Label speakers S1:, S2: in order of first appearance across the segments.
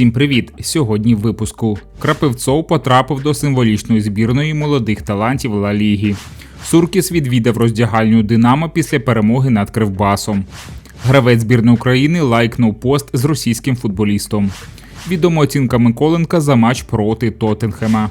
S1: Всім привіт! Сьогодні в випуску Крапивцов потрапив до символічної збірної молодих талантів Ла Ліги. Суркіс відвідав роздягальню Динамо після перемоги над Кривбасом. Гравець збірної України лайкнув пост з російським футболістом. Відома оцінка Миколенка за матч проти Тоттенхема.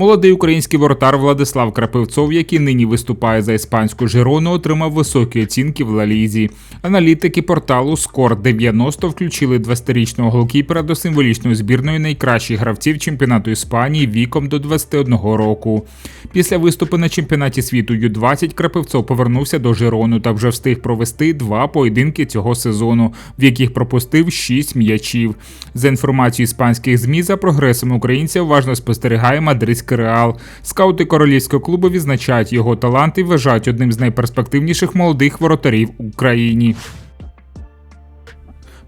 S1: Молодий український воротар Владислав Крапивцов, який нині виступає за іспанську Жирону, отримав високі оцінки в Лалізі. Аналітики порталу Скор 90 включили 20-річного голкіпера до символічної збірної найкращих гравців чемпіонату Іспанії віком до 21 року. Після виступу на чемпіонаті світу Ю-20 Крапивцов повернувся до Жирону та вже встиг провести два поєдинки цього сезону, в яких пропустив 6 м'ячів. За інформацією іспанських змі за прогресом українця уважно спостерігає мадридський Реал. Скаути королівського клубу відзначають його талант і вважають одним з найперспективніших молодих воротарів в Україні.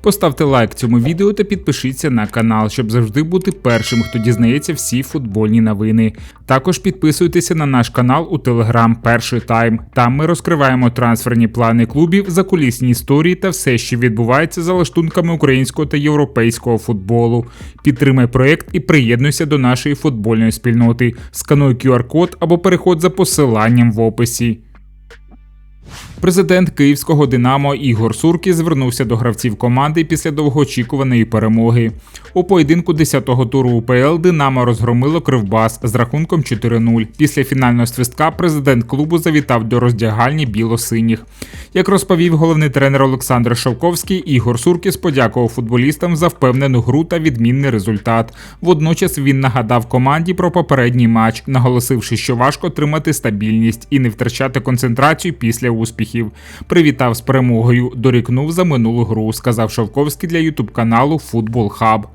S1: Поставте лайк цьому відео та підпишіться на канал, щоб завжди бути першим, хто дізнається всі футбольні новини. Також підписуйтеся на наш канал у Телеграм Перший Тайм. Там ми розкриваємо трансферні плани клубів, закулісні історії та все, що відбувається за лаштунками українського та європейського футболу. Підтримай проект і приєднуйся до нашої футбольної спільноти. Скануй QR-код або переходь за посиланням в описі. Президент київського Динамо Ігор Суркі звернувся до гравців команди після довгоочікуваної перемоги. У поєдинку 10-го туру УПЛ Динамо розгромило Кривбас з рахунком 4-0. Після фінального свистка президент клубу завітав до роздягальні біло-синіх. Як розповів головний тренер Олександр Шовковський, Ігор Суркіс подякував футболістам за впевнену гру та відмінний результат. Водночас він нагадав команді про попередній матч, наголосивши, що важко тримати стабільність і не втрачати концентрацію після успіхів успіхів. Привітав з перемогою, дорікнув за минулу гру, сказав Шовковський для ютуб каналу Футбол Хаб.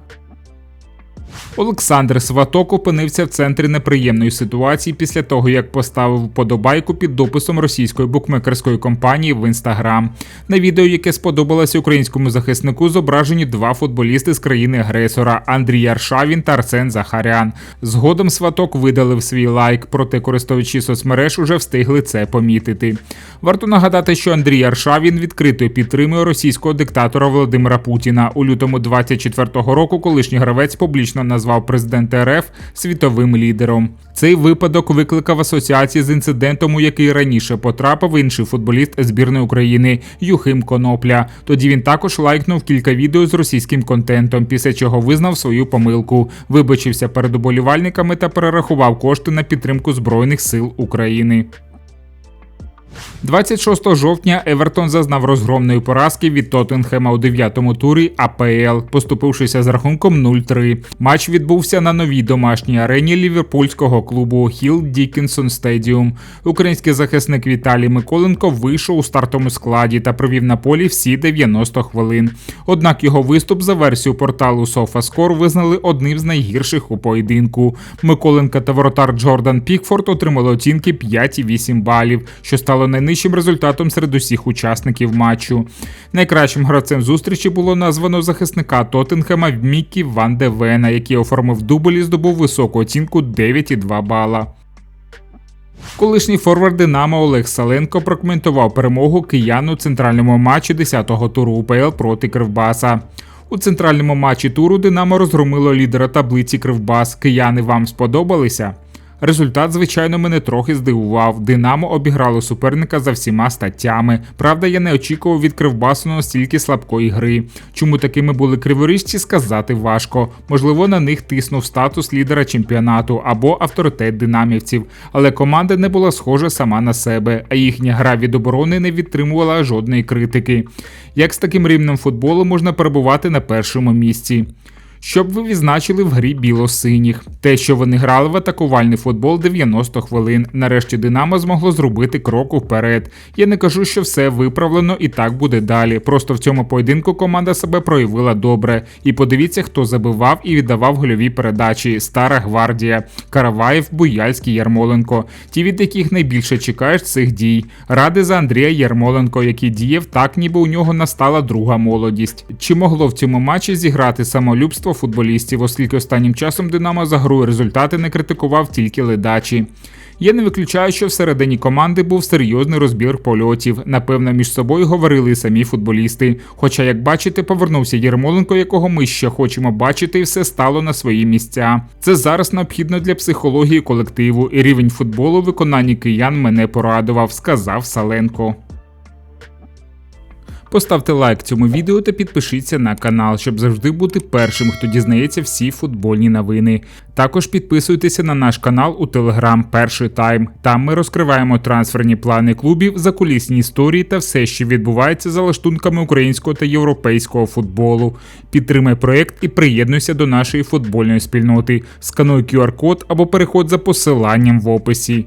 S1: Олександр Сваток опинився в центрі неприємної ситуації після того, як поставив подобайку під дописом російської букмекерської компанії в інстаграм. На відео, яке сподобалося українському захиснику, зображені два футболісти з країни-агресора Андрій Аршавін та Арсен Захарян. Згодом Сваток видалив свій лайк, проте користувачі соцмереж уже встигли це помітити. Варто нагадати, що Андрій Аршавін відкрито підтримує російського диктатора Володимира Путіна у лютому 24-го року. Колишній гравець публічно назвав президента РФ світовим лідером. Цей випадок викликав асоціації з інцидентом, у який раніше потрапив інший футболіст збірної України Юхим Конопля. Тоді він також лайкнув кілька відео з російським контентом, після чого визнав свою помилку, вибачився перед уболівальниками та перерахував кошти на підтримку Збройних сил України. 26 жовтня Евертон зазнав розгромної поразки від Тоттенхема у дев'ятому турі АПЛ, поступившися з рахунком 0-3. Матч відбувся на новій домашній арені ліверпульського клубу Хіл Дікінсон Стедіум. Український захисник Віталій Миколенко вийшов у стартовому складі та провів на полі всі 90 хвилин. Однак його виступ за версією порталу SofaScore визнали одним з найгірших у поєдинку. Миколенка та воротар Джордан Пікфорд отримали оцінки 5,8 балів, що стало найнижчим результатом серед усіх учасників матчу. Найкращим гравцем зустрічі було названо захисника Тоттенхема Мікі Ван де Вена, який оформив дубль і здобув високу оцінку 9,2 бала. Колишній форвард Динамо Олег Саленко прокоментував перемогу киян у центральному матчі 10-го туру УПЛ проти Кривбаса. У центральному матчі туру Динамо розгромило лідера таблиці Кривбас. Кияни вам сподобалися? Результат, звичайно, мене трохи здивував. Динамо обіграло суперника за всіма статтями. Правда, я не очікував від Кривбасу настільки слабкої гри. Чому такими були криворіжці, сказати важко. Можливо, на них тиснув статус лідера чемпіонату або авторитет динамівців, але команда не була схожа сама на себе, а їхня гра від оборони не відтримувала жодної критики. Як з таким рівнем футболу можна перебувати на першому місці? Щоб ви відзначили в грі біло-синіх. Те, що вони грали в атакувальний футбол 90 хвилин. Нарешті Динамо змогло зробити крок вперед. Я не кажу, що все виправлено і так буде далі. Просто в цьому поєдинку команда себе проявила добре. І подивіться, хто забивав і віддавав гольові передачі: Стара Гвардія, Караваєв, Буяльський, Ярмоленко. Ті, від яких найбільше чекаєш цих дій. Ради за Андрія Ярмоленко, який діяв так, ніби у нього настала друга молодість. Чи могло в цьому матчі зіграти самолюбство? Футболістів, оскільки останнім часом Динамо за гру і результати не критикував тільки ледачі. Я не виключаю, що всередині команди був серйозний розбір польотів. Напевно, між собою говорили і самі футболісти. Хоча, як бачите, повернувся Єрмоленко, якого ми ще хочемо бачити, і все стало на свої місця. Це зараз необхідно для психології колективу, і рівень футболу в виконанні киян мене порадував, сказав Саленко. Поставте лайк цьому відео та підпишіться на канал, щоб завжди бути першим, хто дізнається всі футбольні новини. Також підписуйтеся на наш канал у Телеграм Перший Тайм. Там ми розкриваємо трансферні плани клубів, закулісні історії та все, що відбувається за лаштунками українського та європейського футболу. Підтримай проект і приєднуйся до нашої футбольної спільноти. Скануй QR-код або переходь за посиланням в описі.